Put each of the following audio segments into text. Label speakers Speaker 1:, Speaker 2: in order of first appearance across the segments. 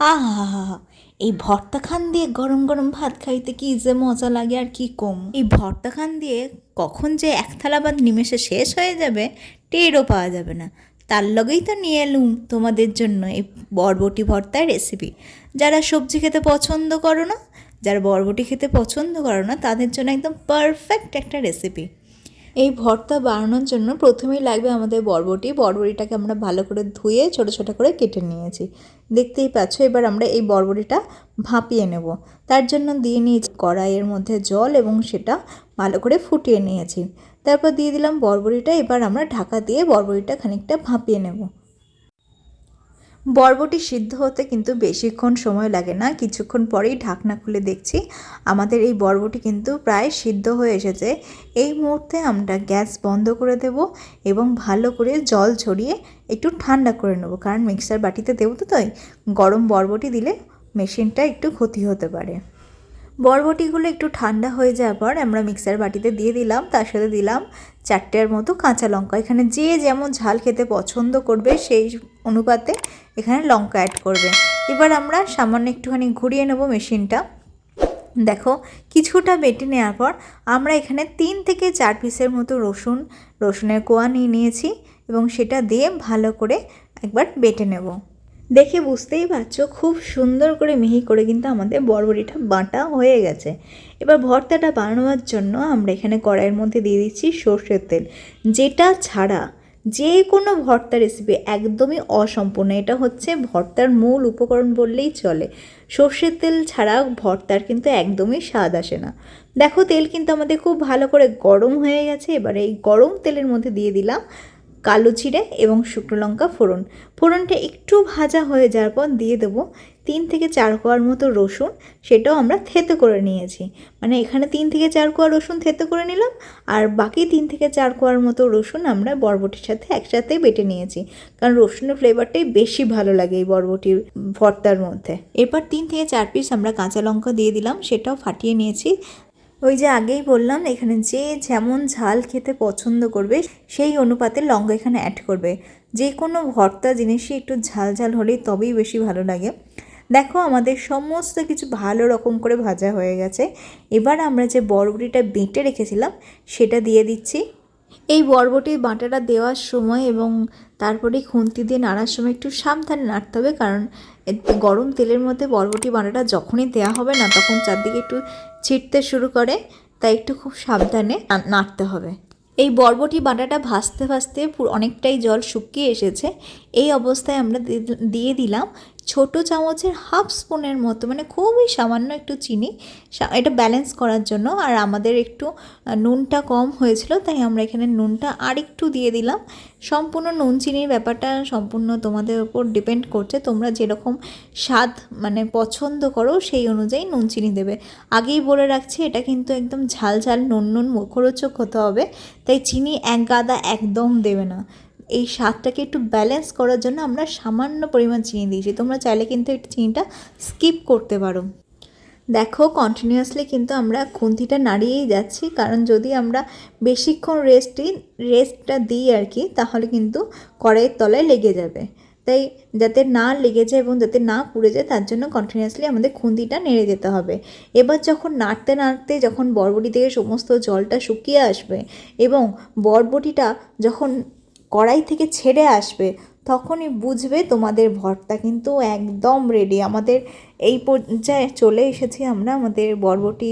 Speaker 1: আহা এই ভর্তা খান দিয়ে গরম গরম ভাত খাইতে কি যে মজা লাগে আর কি কম। এই ভর্তা খান দিয়ে কখন যে এক থালা ভাত নিমেষে শেষ হয়ে যাবে, টেরও পাওয়া যাবে না। তার লগেই তো নিয়ে এলুম তোমাদের জন্য এই বরবটি ভর্তার রেসিপি যারা সবজি খেতে পছন্দ করো না, যারা বরবটি খেতে পছন্দ করো না, তাদের জন্য একদম পারফেক্ট একটা রেসিপি এই ভর্তা বানানোর জন্য প্রথমেই লাগবে আমাদের বরবটি। বরবটিটাকে আমরা ভালো করে ধুয়ে ছোটো ছোটো করে কেটে নিয়েছি। দেখতেই পাচ্ছ, এবার আমরা এই বরবটিটা ভাপিয়ে নেব। তার জন্য দিয়ে নিয়েছি কড়াইয়ের মধ্যে জল এবং সেটা ভালো করে ফুটিয়ে নিয়েছি। তারপর দিয়ে দিলাম বরবটিটা। এবার আমরা ঢাকা দিয়ে বরবটিটা খানিকটা ভাপিয়ে নেব। বরবটি সিদ্ধ হতে কিন্তু বেশিক্ষণ সময় লাগে না। কিছুক্ষণ পরেই ঢাকনা খুলে দেখছি আমাদের এই বরবটি কিন্তু প্রায় সিদ্ধ হয়ে এসেছে। এই মুহূর্তে আমরা গ্যাস বন্ধ করে দেব এবং ভালো করে জল ছড়িয়ে একটু ঠান্ডা করে নেব। কারণ মিক্সার বাটিতে দেবো তো তাই। গরম বরবটি দিলে মেশিনটা একটু ক্ষতি হতে পারে। বরবটিগুলো একটু ঠান্ডা হয়ে যাওয়ার পর আমরা মিক্সার বাটিতে দিয়ে দিলাম। তার সাথে দিলাম চারটের মতো কাঁচা লঙ্কা। এখানে যে যেমন ঝাল খেতে পছন্দ করবে সেই অনুপাতে এখানে লঙ্কা অ্যাড করবে। এবার আমরা সামান্য একটুখানি ঘুরিয়ে নেব মেশিনটা দেখো, কিছুটা বেটে নেওয়ার পর আমরা এখানে তিন থেকে চার পিসের মতো রসুন, রসুনের কোয়া নিয়ে নিয়েছি এবং সেটা দিয়ে ভালো করে একবার বেটে নেব। দেখে বুঝতেই পারছ, খুব সুন্দর করে মিহি করে কিন্তু আমাদের বরবটিটা বাটা হয়ে গেছে। এবার ভর্তাটা বানানোর জন্য আমরা এখানে কড়াইয়ের মধ্যে দিয়ে দিচ্ছি সর্ষের তেল। যেটা ছাড়া যে কোনো ভর্তা রেসিপি একদমই অসম্পূর্ণ। এটা হচ্ছে ভর্তার মূল উপকরণ বললেই চলে। সর্ষের তেল ছাড়া ভর্তার কিন্তু একদমই স্বাদ আসে না। দেখো তেল কিন্তু আমাদের খুব ভালো করে গরম হয়ে গেছে। এবারে এই গরম তেলের মধ্যে দিয়ে দিলাম কালো জিরে এবং শুকনো লঙ্কা ফোড়ন। ফোড়নটা একটু ভাজা হয়ে যাওয়ার পর দিয়ে দেবো তিন থেকে চার কোয়ার মতো রসুন, সেটাও আমরা থেতো করে নিয়েছি। মানে এখানে তিন থেকে চার কোয়া রসুন থেতো করে নিলাম, আর বাকি তিন থেকে চার কোয়ার মতো রসুন আমরা বরবটির সাথে একসাথে বেটে নিয়েছি। কারণ রসুনের ফ্লেভারটাই বেশি ভালো লাগে এই বরবটির ভর্তার মধ্যে। এরপর তিন থেকে চার পিস আমরা কাঁচা লঙ্কা দিয়ে দিলাম, সেটাও ফাটিয়ে নিয়েছি। ওই যে আগেই বললাম, এখানে যে যেমন ঝাল খেতে পছন্দ করবে, সেই অনুপাতে লঙ্কা এখানে অ্যাড করবে। যে কোনো ভর্তা জিনিসই একটু ঝাল ঝাল হলেই তবেই বেশি ভালো লাগে। দেখো, আমাদের সমস্ত কিছু ভালো রকম করে ভাজা হয়ে গেছে। এবার আমরা যে বরবটিটা বেটে রেখেছিলাম, সেটা দিয়ে দিচ্ছি। এই বরবটির বাঁটাটা দেওয়ার সময় এবং তারপরে খুন্তি দিয়ে নাড়ার সময় একটু সাবধানে নাড়তে হবে, কারণ গরম তেলের মধ্যে বরবটি বাঁটাটা যখনই দেওয়া হবে না, তখন চারদিকে একটু ছিটতে শুরু করে, তাই একটু খুব সাবধানে নাড়তে হবে। এই বরবটি বাটাটা ভাজতে ভাজতে অনেকটাই জল শুকিয়ে এসেছে। এই অবস্থায় আমরা দিয়ে দিলাম। ছোট চামচের হাফ স্পুনের মতো মানে খুবই সামান্য একটু চিনি এটা ব্যালেন্স করার জন্য। আর আমাদের একটু নুনটা কম হয়েছিল, তাই আমরা এখানে নুনটা আর একটু দিয়ে দিলাম। সম্পূর্ণ নুন চিনির ব্যাপারটা সম্পূর্ণ তোমাদের উপর ডিপেন্ড করছে। তোমরা যেরকম স্বাদ মানে পছন্দ করো, সেই অনুযায়ী নুন চিনি দেবে। আগেই বলে রাখছি, এটা কিন্তু একদম ঝাল ঝাল, নুন নুন মুখরোচক হতে হবে। তাই চিনি এক গাদা একদম দেবে না। এই স্বাদটাকে একটু ব্যালেন্স করার জন্য আমরা সামান্য পরিমাণ চিনি দিয়েছি। তোমরা চাইলে কিন্তু একটু চিনিটা স্কিপ করতে পারো। দেখো কন্টিনিউয়াসলি কিন্তু আমরা খুন্তিটা নাড়িয়েই যাচ্ছি। কারণ যদি আমরা বেশিক্ষণ রেস্টই রেস্টটা দিই আর কি, তাহলে কিন্তু কড়াইয়ের তলায় লেগে যাবে। তাই যাতে না লেগে যায় এবং যাতে না পুড়ে যায়, তার জন্য কন্টিনিউয়াসলি আমাদের খুন্তিটা নেড়ে যেতে হবে। এবার যখন নাড়তে নাড়তে যখন বরবটি থেকে সমস্ত জলটা শুকিয়ে আসবে এবং বরবটিটা যখন কড়াই থেকে ছেড়ে আসবে, তখনই বুঝবে তোমাদের ভর্তা কিন্তু একদম রেডি আমাদের এই পর্যায়ে চলে এসেছি আমরা, আমাদের বরবটি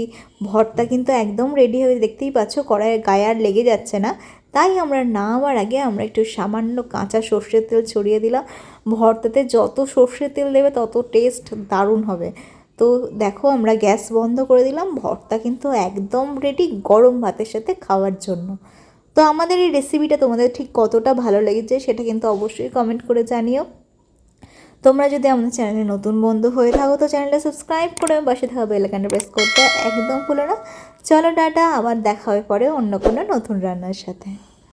Speaker 1: ভর্তা কিন্তু একদম রেডি হয়ে দেখতেই পাচ্ছ কড়াইয়ের গায়ে আর লেগে যাচ্ছে না। তাই আমরা না নামার আগে আমরা একটু সামান্য কাঁচা সর্ষের তেল ছড়িয়ে দিলাম। ভর্তাতে যত সর্ষের তেল দেবে তত টেস্ট দারুণ হবে। তো দেখো আমরা গ্যাস বন্ধ করে দিলাম, ভর্তা কিন্তু একদম রেডি গরম ভাতের সাথে খাওয়ার জন্য। তো আমাদের এই রেসিপিটা তোমাদের ঠিক কতটা ভালো লেগেছে সেটা কিন্তু অবশ্যই কমেন্ট করে জানিও। তোমরা যদি আমাদের চ্যানেলে নতুন বন্ধু হয়ে থাকো তো চ্যানেলটা সাবস্ক্রাইব করে পাশে থাকা এলাকাটা প্রেস করতে একদম ভুলো না। চলো ডাটা আবার দেখা হয়ে পরে অন্য কোনো নতুন রান্নার সাথে।